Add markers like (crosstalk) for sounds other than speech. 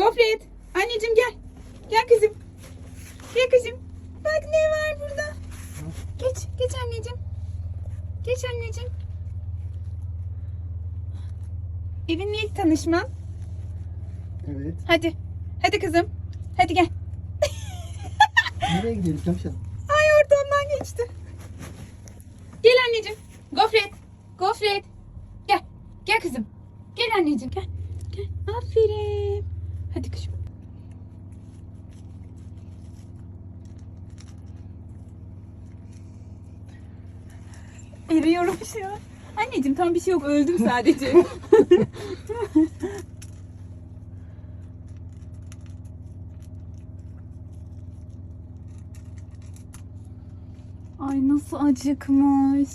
Gofret. Anneciğim gel. Gel kızım. Gel kızım. Bak ne var burada. Geç. Geç anneciğim. Geç anneciğim. Evinle ilk tanışman. Evet. Hadi. Hadi kızım. Hadi gel. Nereye gidelim tavşan? Ay ortamdan geçti. Gel anneciğim. Gofret. Gofret. Gel. Gel kızım. Gel anneciğim gel. Gel. Aferin. Hadi kızım. Eriyorum şu an. Anneciğim tam bir şey yok öldüm sadece. (laughs) Ay nasıl acıkmış.